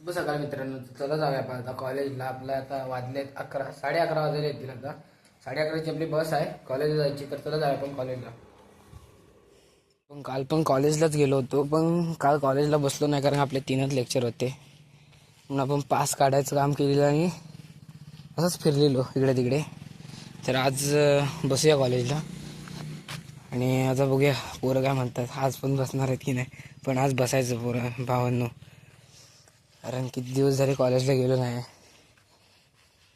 शुभ सकाळ मित्रांनो. चला जाऊया आपण आता कॉलेजला आपला आता वाजले अकरा साडे अकरा वाजले येतील आता साडे अकराची आपली बस आहे. कॉलेजला जायची. तर चला जाऊया आपण कॉलेजला पण काल पण कॉलेजलाच गेलो होतो. पण काल कॉलेजला बसलो नाही कारण आपले तीनच लेक्चर होते. म्हणून आपण पास काढायचं काम केलेलं आणि असंच फिरलेलो इकडे तिकडे. तर आज बसूया कॉलेजला आणि आता बघूया पोरं काय म्हणतात. आज पण बसणार आहेत की नाही. पण आज बसायचं पोरं भावांनो. कारण किती दिवस झाले कॉलेजला गेलो नाही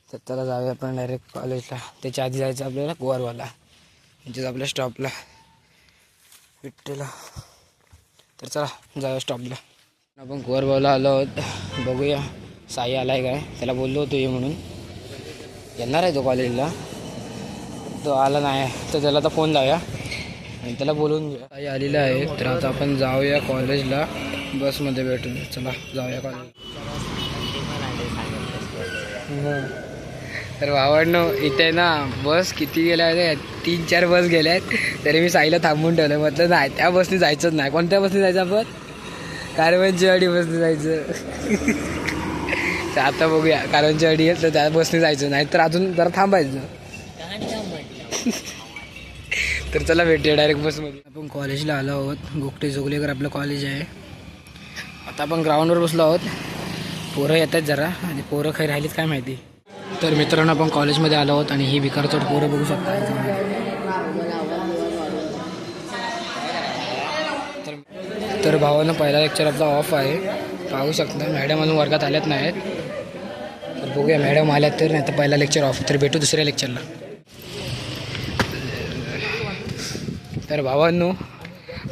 तर त्याला जाऊया आपण डायरेक्ट कॉलेजला. त्याच्या आधी जायचं आपल्याला गोवारवाला म्हणजेच आपल्या स्टॉपला विठ्ठला. तर चला जाऊया स्टॉपला आपण गोवारवाला आलो आहोत. बघूया. साई आला आहे काय? त्याला बोललो होतो ये म्हणून. येणार आहे तो कॉलेजला. तो आला नाही. तर त्याला आता फोन लावूया. आणि त्याला बोलवून घेऊया. साई आलेला आहे. तर आता आपण जाऊया कॉलेजला. बसमध्ये भेटून. चला जाऊया कॉलेज तर भावांनो इथे ना बस किती गेल्या आहेत? तीन चार बस गेल्या आहेत. तरी मी साईला थांबून ठेवलं म्हटलं नाही त्या बसने जायचंच नाही. कोणत्या बसने जायचं आपण? कारवांची वाडी बसने जायचं. तर आता बघूया. कारवांची अडी आहे तर त्या बसने जायचं. नाही तर अजून जरा थांबायचं. तर चला भेटूया डायरेक्ट बसमध्ये आपण कॉलेजला आलो आहोत. गोगटे जोगलेकर आपलं कॉलेज आहे. आता आपण ग्राउंडवर बसलो आहोत. पोरं येत आहेत जरा आणि पोरं काही राहिलीत काय माहिती. तर मित्रांनो आपण कॉलेजमध्ये आलो आहोत आणि ही भिकारचोट पोरं बघू शकता. तर तर भावानं पहिला लेक्चर आपला ऑफ आहे. पाहू शकता मॅडम अजून वर्गात आल्यात नाहीत. तर बघूया मॅडम आल्यात तर नाही तर पहिला लेक्चर ऑफ तर भेटू दुसऱ्या लेक्चरला तर भावांनो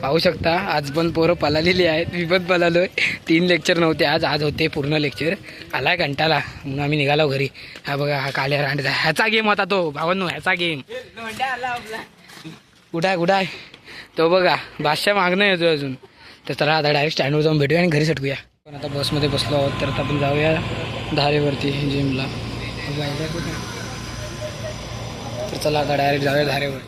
पाहू शकता. आज पण पोरं पलालेली आहेत. मी पण पलालोय. तीन लेक्चर नव्हते आज. आज होते पूर्ण लेक्चर आलाय कंटाला म्हणून आम्ही निघालो घरी. हा बघा हा काल्या रांडचा ह्याचा गेम होता तो. भावांनो ह्याचा गेम कुठं आहे? कुठं आहे? तो बघा. बादशाह मागणं येतो अजून. तर चला आता डायरेक्ट स्टँडवर जाऊन भेटूया आणि घरी सटकूया पण आता बसमध्ये बसलो आहोत. तर आता आपण जाऊया धारेवरती जिमला तर चला आता डायरेक्ट जाऊया धारेवर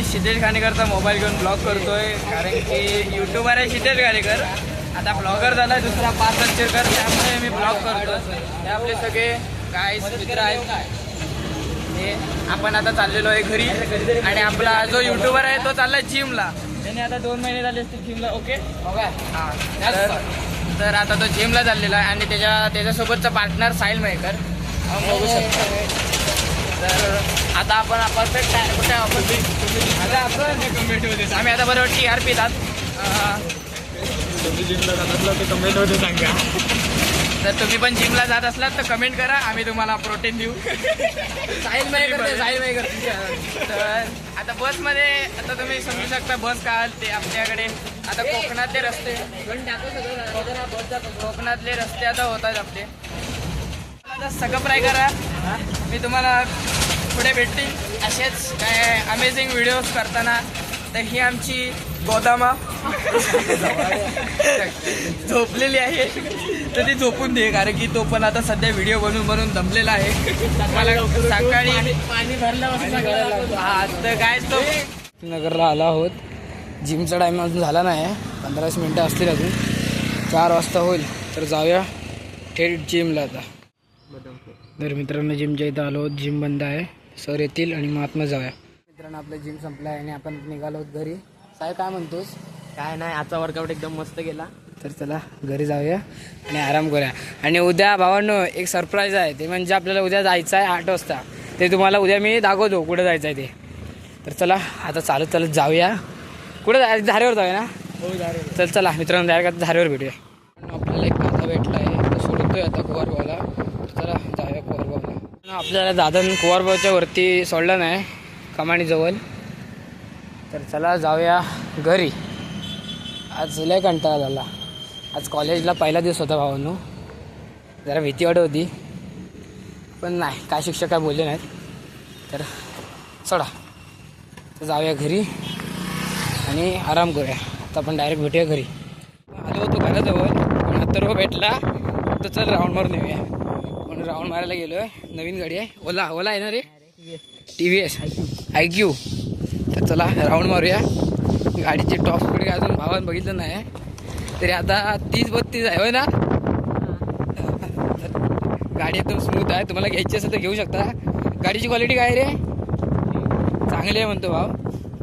मी सिद्धेश खानेकरचा मोबाईल घेऊन ब्लॉग करतोय. कारण की युट्यूबर आहे सिद्धेश खानेकर. आता ब्लॉगर झाला दुसरा पाच कर त्यामुळे मी ब्लॉग करतो हे आपले सगळे काय मित्र आहेत. हे आपण आता चाललेलो आहे घरी. आणि आपला जो युट्यूबर आहे तो चाललाय जिमला त्याने आता दोन महिने झाले असतील जिमला ओके हां तर आता तो जिमला चाललेला आहे आणि त्याच्या त्याच्यासोबतचा पार्टनर साहिल मयकर बघू शकतो. तर आता आपण परफेक्ट आहे कुठे आपण आता आपण आम्ही आता बरोबर टी आर पितात तर तुम्ही पण जिमला जात असलात तर कमेंट करा. आम्ही तुम्हाला प्रोटीन देऊ. साहिल मयकर ते साहिल मयकर तर आता बसमध्ये आता तुम्ही समजू शकता बस का ते आपल्याकडे. आता कोकणातले रस्ते. कोकणातले रस्ते आता होतात आपले. आता सगळं फ्राय करा. मी तुम्हाला पुढे भेटतील असेच काय अमेझिंग व्हिडिओज करताना. तर ही आमची गोदामा. झोपलेली आहे. तर ती झोपून दे कारण की तो पण आता सध्या व्हिडिओ बनवून बनवून दमलेला आहे. मला सकाळी पाणी भरलं हा तर काय तो नगरला आलो आहोत. जिमचा टाईम अजून झाला नाही पंधरा वीस मिनटं असतील अजून. चार वाजता होईल तर जाऊया थेट जिमला आता. तर मित्रांनो जिमच्या इथं आलो आहोत. जिम बंद आहे. सर येतील आणि मग आतमध्ये जाऊया. मित्रांनो आपलं जिम संपलं आहे आणि आपण निघालो आहोत घरी. काय काय म्हणतोस? काय नाही आजचा वर्कआउट एकदम मस्त गेला तर चला घरी जाऊया आणि आराम करूया. आणि उद्या भावांनो एक सरप्राईज आहे. ते म्हणजे आपल्याला उद्या जायचं आहे आठ वाजता. ते तुम्हाला उद्या मी दाखवतो कुठं जायचं आहे ते. तर चला आता चालत चालत जाऊया. कुठं जायचं धारेवर जाऊया ना? हो चल चला मित्रांनो डायरेक्ट आता धारेवर भेटूया आपल्याला एक दादा भेटला आहे तो सोडतोय आता कुवारबावला तर चला जाऊया कुवारबावला आपल्याला दादन कुवारबावच्या वरती सोडलं नाही कमानीजवळ. तर चला जाऊया घरी. आज लय कंटाळा झाला. आज कॉलेजला पहिला दिवस होता भावांनो. जरा भीती वाटत होती. पण नाही काय शिक्षक काय बोलले नाहीत. तर चढा तर जाऊया घरी आणि आराम करूया. आता आपण डायरेक्ट भेटूया घरी. आलो होतो घराजवळ पण आता भेटला तर चल राऊंड मारून येऊया. राऊंड मारायला गेलो आहे. नवीन गाडी आहे. ओला ओला आहे ना रे? T V S I Q तर चला राऊंड मारूया. गाडीची टॉप स्पीड काय अजून भावानं बघितलं नाही तरी आता तीस बत्तीस आहे होय ना? गाडी एकदम स्मूथ आहे. तुम्हाला घ्यायची असेल तर घेऊ शकता. गाडीची क्वालिटी काय रे? चांगली आहे म्हणतो भाव.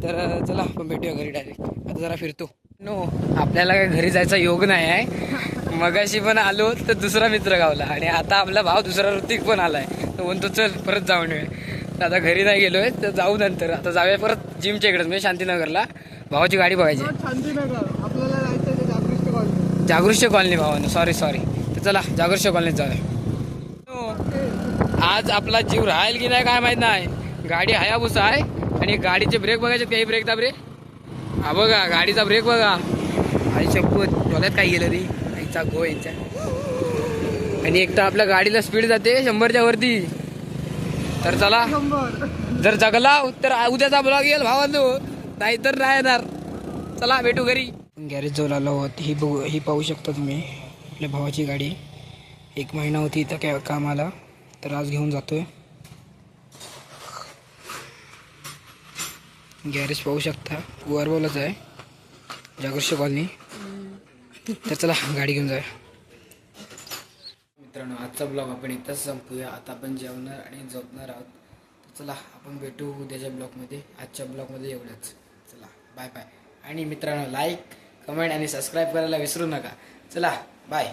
तर चला आपण भेटूया घरी डायरेक्ट आता जरा फिरतो. नो आपल्याला काय घरी जायचा योग नाही आहे. मगाशी पण आलो तर दुसरा मित्र गावला. आणि आता आपला भाव दुसरा ऋतिक पण आलाय. तर म्हणतो चल परत जाऊन तर आता घरी नाही गेलोय तर जाऊ नंतर. आता जाऊया परत जिमच्या इकडेच म्हणजे शांतीनगरला. भावाची गाडी बघायची. जागृश्य कॉलनी भावानं. सॉरी सॉरी तर चला जागृश्य कॉलनीत जाऊया. आज आपला जीव राहील की नाही काय माहीत नाही. गाडी हायाबुसा आहे आणि गाडीचे ब्रेक बघायचे काही ब्रेक दाब रे हा बघा गाडीचा ब्रेक बघा. आई शपथ डोल्यात काय गेलं रे? आईचा गो यांच्या आणि एक तर आपल्या गाडीला स्पीड जाते शंभरच्या वरती. तर चला जर जगला तर उद्याचा ब्लॉग येईल भावांनो. नाहीतर नाही येणार. चला भेटू घरी. गॅरेज जवळ आलो आहोत. ही बघू ही पाहू शकता तुम्ही. आपल्या भावाची गाडी. एक महिना होती इथं काय कामाला. तर आज घेऊन जातोय. गॅरेज पाहू शकता. वरबोलच आहे. जागृश्य कॉलनी तर चला गाडी घेऊन जाऊया. मित्रांनो आजचा ब्लॉग आपण इथंच संपूया. आता आपण जेवणार आणि झोपणार आहोत. तर चला आपण भेटू उद्याच्या ब्लॉगमध्ये आजच्या ब्लॉगमध्ये एवढंच. चला बाय बाय आणि मित्रांनो लाईक कमेंट आणि सबस्क्राईब करायला विसरू नका. चला बाय